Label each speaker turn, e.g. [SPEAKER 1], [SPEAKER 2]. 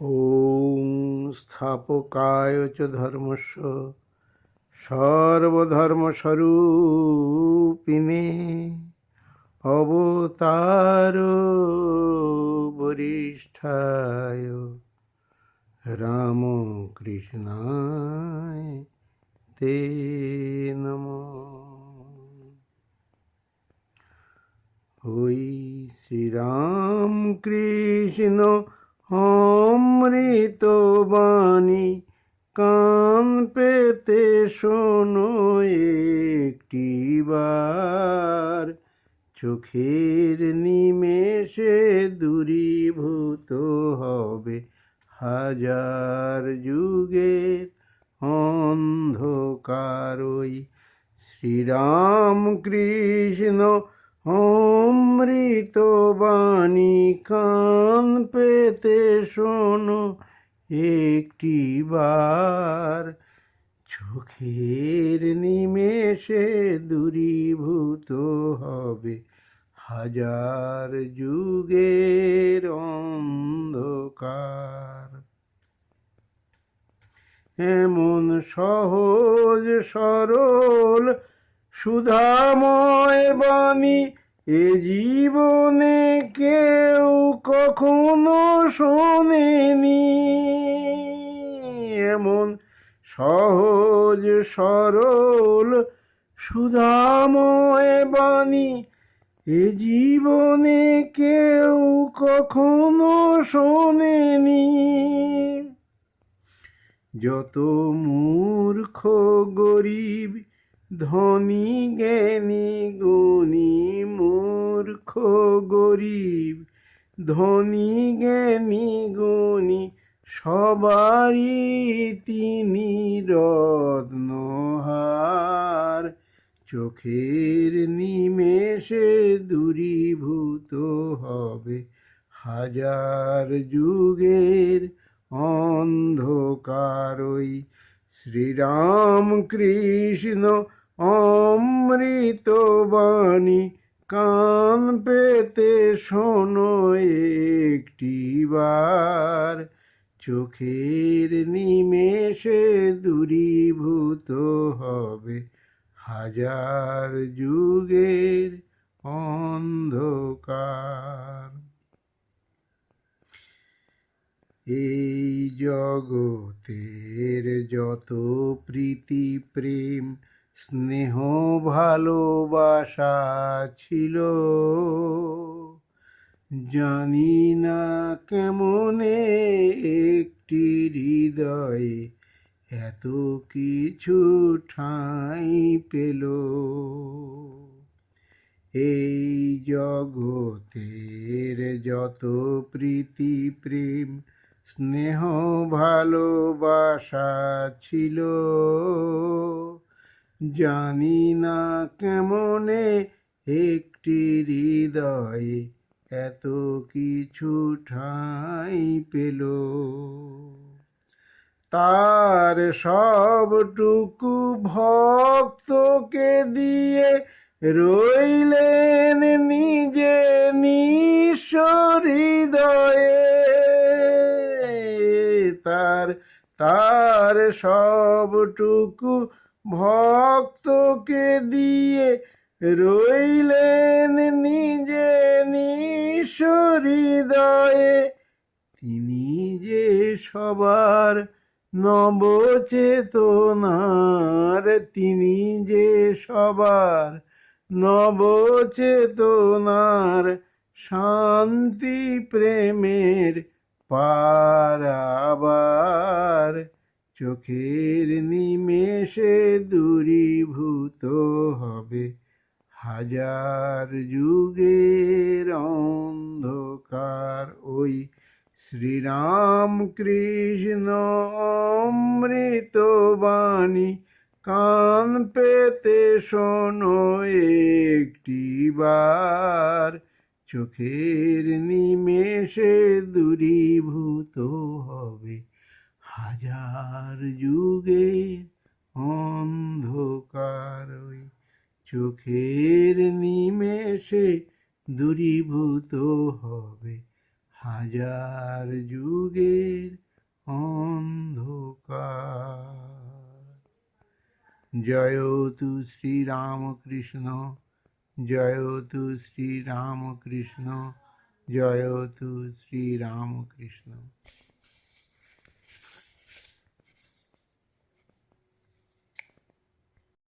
[SPEAKER 1] ওং স্থাপকায় চ ধর্মস্ব সর্বধর্মস্বরূপিণে অবতার বরিষ্ঠায়। রাম রামকৃষ্ণায় তে নম। ওই শ্রীরাম কৃষ্ণ অমৃত বাণী কান পেতে শোনো একটি বার। চোখের নিমেষে দূরীভূত হবে হাজার যুগের শ্রীরাম কৃষ্ণ অমৃত বাণী কান পেতে শোনো, একটি বার। চোখের নিমেষে দূরীভূত হবে হাজার যুগের অন্ধকার। এমন সহজ সরল সুধাময় বাণী এ জীবনে কেউ কখনো শোনেনি। এমন সহজ সরল সুধাময় বাণী, এ জীবনে কেউ কখনো শোনেনি। যত মূর্খ গরিব ধনী জ্ঞানী, গুণী, মূর্খ, গরিব। ধনী জ্ঞানী, গুণী, সবারই তিনি রত্নহার। চোখের নিমেষে দূরীভূত হবে হাজার যুগের অন্ধকার ওই শ্রীরাম কৃষ্ণ অমৃত বাণী কান পেতে শোনো একটিবার চোখের নিমেষে দূরীভূত হবে হাজার যুগের অন্ধকার। এই জগতের যত প্রীতি প্রেম স্নেহ ভালোবাসা ছিল। জানি না কেমনে একটি হৃদয়ে এত কিছু ঠাঁই পেল। এই জগতের যত প্রীতি, প্রেম, স্নেহ, ভালোবাসা ছিল জানি না কেমনে একটি হৃদয়ে এত কিছু ঠাঁই পেল। তার সবটুকু ভক্তকে দিয়ে রইলেন নিজে নিঃস্ব হৃদয়ে। তার তার সবটুকু ভক্তকে দিয়ে রইলেন নিজে নিঃস্ব তিনি যে সবার নবচেতনার, তিনি যে সবার নবচেতনার শান্তি প্রেমের পারাবার চোখের নিমেষে দূরীভূত হবে। হাজার যুগের অন্ধকার ওই শ্রীরাম কৃষ্ণ অমৃত বাণী কান পেতে শোনো একটি বার। চোখের নিমেষে দূরীভূত হবে। হাজার যুগের ওই চোখের নিমেষে দূরীভূত হবে হাজার যুগের অন্ধকার। জয় তু শ্রীরামকৃষ্ণ, জয় তু শ্রীরামকৃষ্ণ তু শ্রীরামকৃষ্ণ।